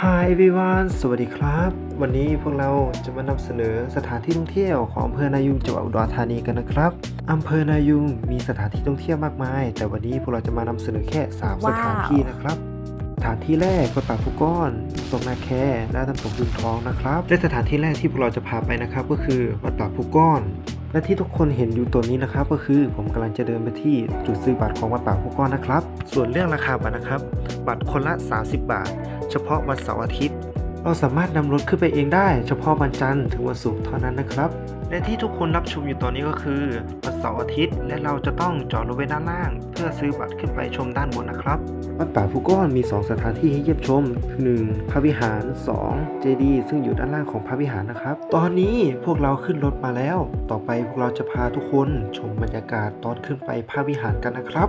Hi everyone สวัสดีครับ วันนี้พวกเราจะมานำเสนอสถานที่ท่องเที่ยวของอำเภอนายุงจังหวัดอุดรธานีกันนะครับอำเภอนายุงมีสถานที่ท่องเที่ยวมากมาย แต่วันนี้พวกเราจะมานำเสนอแค่ 3 สถานที่นะครับสถานที่แรกวัดป่าภูก้อนน้ำตกนาแคและน้ำตกดุนทองนะครับและสถานที่แรกที่พวกเราจะพาไปนะครับก็คือวัดป่าภูก้อน และที่ทุกคนเห็นอยู่ตัวนี้นะครับ ก็คือผมกำลังจะเดินไปที่จุดซื้อบัตรของวัดป่าภูก้อนนะครับ ส่วนเรื่องราคาบัตรนะครับ บัตรคนละ 30 บาท เฉพาะวันเสาร์อาทิตย์ เราสามารถนำรถขึ้นไปเองได้ เฉพาะวันจันทร์ถึงวันศุกร์เท่านั้นนะครับ และที่ทุกคนรับชมอยู่ตอนนี้ก็คือวันเสาร์อาทิตย์ และเราจะต้องจอดรถไว้ด้านล่าง เพื่อซื้อบัตรขึ้นไปชมด้านบนนะครับวัดป่าภูก้อนมี 2 สถานที่ให้เยี่ยมชมคือ1พระวิหาร 2 เจดีย์ซึ่งอยู่ด้านล่างของพระวิหารนะครับ ตอนนี้พวกเราขึ้นรถมาแล้ว ต่อไปพวกเราจะพาทุกคนชมบรรยากาศตอนขึ้นไปพระวิหารกันนะครับ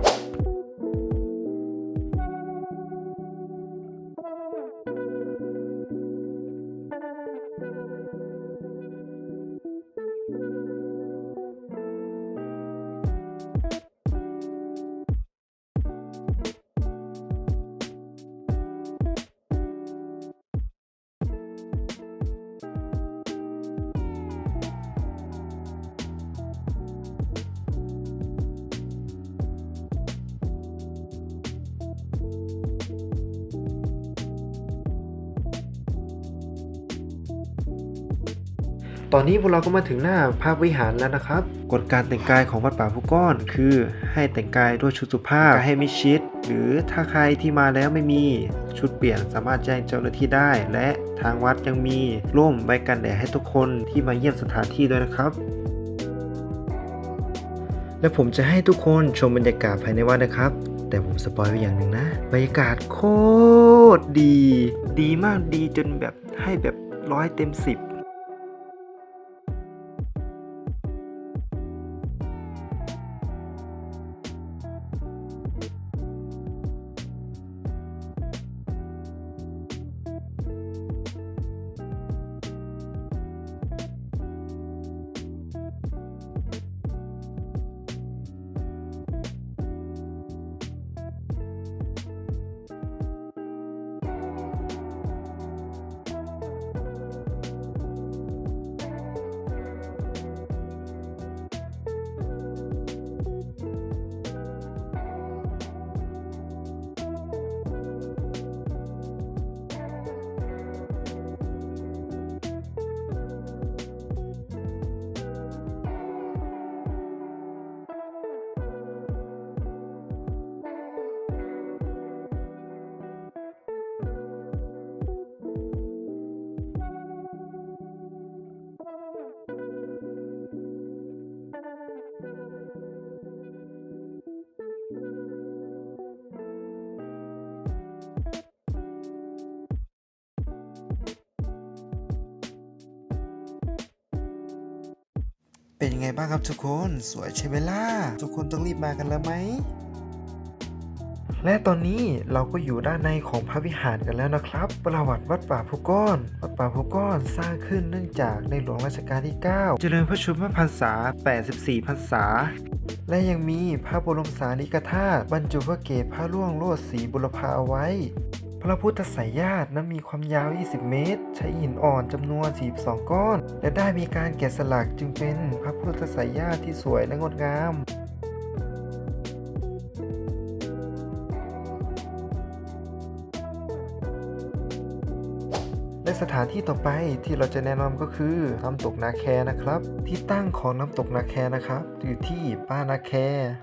ตอนนี้พวกเราก็มาถึงหน้าพระวิหารแล้วนะครับ กฎการแต่งกายของวัดป่าภูก้อน คือให้แต่งกายด้วยชุดสุภาพให้มิชิด หรือถ้าใครที่มาแล้วไม่มีชุดเปลี่ยนสามารถแจ้งเจ้าหน้าที่ได้ และทางวัดยังมีร่มไว้กันแดดให้ทุกคนที่มาเยี่ยมสถานที่ด้วยนะครับและผมจะให้ทุกคนชมบรรยากาศภายในวัดนะครับ แต่ผมสปอยไว้อย่างหนึ่งนะ บรรยากาศโคตรดี ดีมากดีจนแบบให้แบบร้อยเต็มสิบ เป็นยังไงบ้างครับทุกคนสวยใช่ไหมล่ะทุกคนต้องรีบมากันแล้วไหมและตอนนี้เราก็อยู่ด้านในของพระวิหารกันแล้วนะครับ ประวัติวัดป่าภูก้อน วัดป่าภูก้อนสร้างขึ้นเนื่องจากในหลวงรัชกาลที่ 9 เจริญพระชนมพรรษา 84 พรรษา และยังมีพระบรมสารีริกธาตุบรรจุพระเกศพระร่วงโลดสีบุรพาเอาไว้ พระพุทธสายญาตินั้นมีความยาว 20 เมตร ใช้หินอ่อนจำนวน 42 ก้อน และได้มีการแกะสลักจึงเป็นพระพุทธสายญาติที่สวยและงดงามและสถานที่ต่อไปที่เราจะแนะนำก็คือน้ำตกนาแคนะครับ ที่ตั้งของน้ำตกนาแคนะครับอยู่ที่บ้านนาแค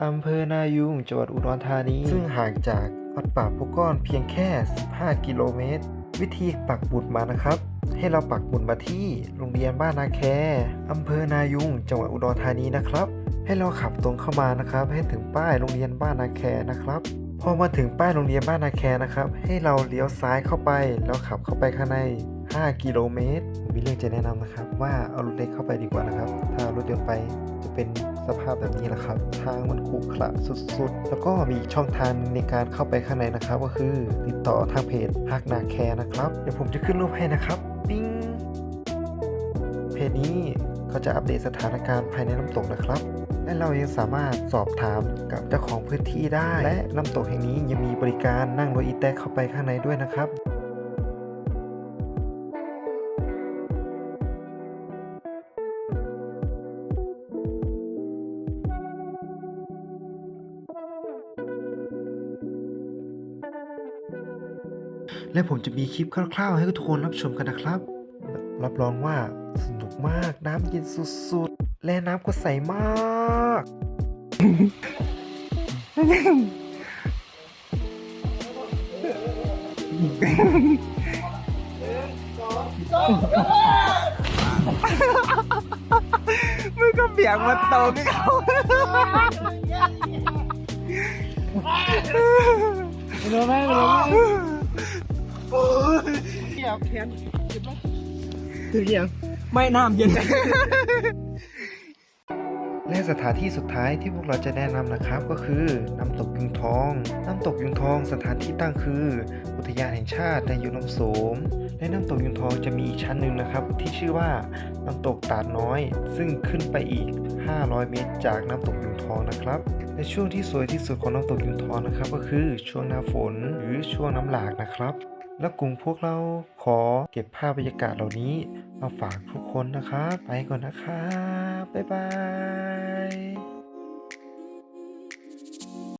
อำเภอนายุงจังหวัดอุดรธานี ซึ่งห่างจาก วัดป่าภูก้อนเพียงแค่ 15 กิโลเมตร วิธีปักบุตรมานะครับ ให้เราปักบุตรมาที่โรงเรียนบ้านนาแคอำเภอนายุง จังหวัดอุดรธานีนะครับ ให้เราขับตรงเข้ามานะครับ ให้ถึงป้ายโรงเรียนบ้านนาแคนะครับพอมาถึงป้ายโรงเรียนบ้านนาแคนะครับ ให้เราเลี้ยวซ้ายเข้าไป แล้วขับเข้าไปข้างใน 5 กิโลเมตรผมมีเรื่องจะแนะนำนะครับ ว่าเอารถเล็กเข้าไปดีกว่านะครับ ถ้าเอารถยนต์ไปจะเป็น สภาพแบบนี้แหละครับ ทางมันขรุขระสุดๆ แล้วก็มีช่องทางในการเข้าไปข้างในนะครับ ก็คือติดต่อทางเพจฮักนาแคร์นะครับ เดี๋ยวผมจะขึ้นรูปให้นะครับปิ้งเพจนี้ก็จะอัปเดตสถานการณ์ภายในน้ำตกนะครับและเรายังสามารถสอบถามกับเจ้าของพื้นที่ได้ และน้ำตกแห่งนี้ยังมีบริการนั่งรถอีแต๊กเข้าไปข้างในด้วยนะครับ และผมจะมีคลิปคร่าวๆ ให้ทุกคนรับชมกันนะครับ รับรองว่าสนุกมากน้ำเย็นสุดๆ และน้ำก็ใสมากมึงก็เบี่ยงมาตรงเขารู้ไหมรู้ไหม เกี่ยวแขนถึงยังไม่น้ำเย็นและสถานที่สุดท้ายที่พวกเราจะแนะนำนะครับก็คือน้ำตกยุงทอง น้ำตกยุงทองสถานที่ตั้งคือ อุทยานแห่งชาติในยุนมโสมและน้ำตกยุงทองจะมีอีกชั้นหนึ่งนะครับ ที่ชื่อว่าน้ำตกตาดน้อย ซึ่งขึ้นไปอีก 500 เมตร จากน้ำตกยุงทองนะครับในช่วงที่สวยที่สุดของน้ำตกยุงทองนะครับ ก็คือช่วงหน้าฝนหรือช่วงน้ำหลากนะครับ และกลุ่มพวกเราขอเก็บภาพบรรยากาศเหล่านี้ มาฝากทุกคนนะครับ ไปก่อนนะครับ บ๊ายบาย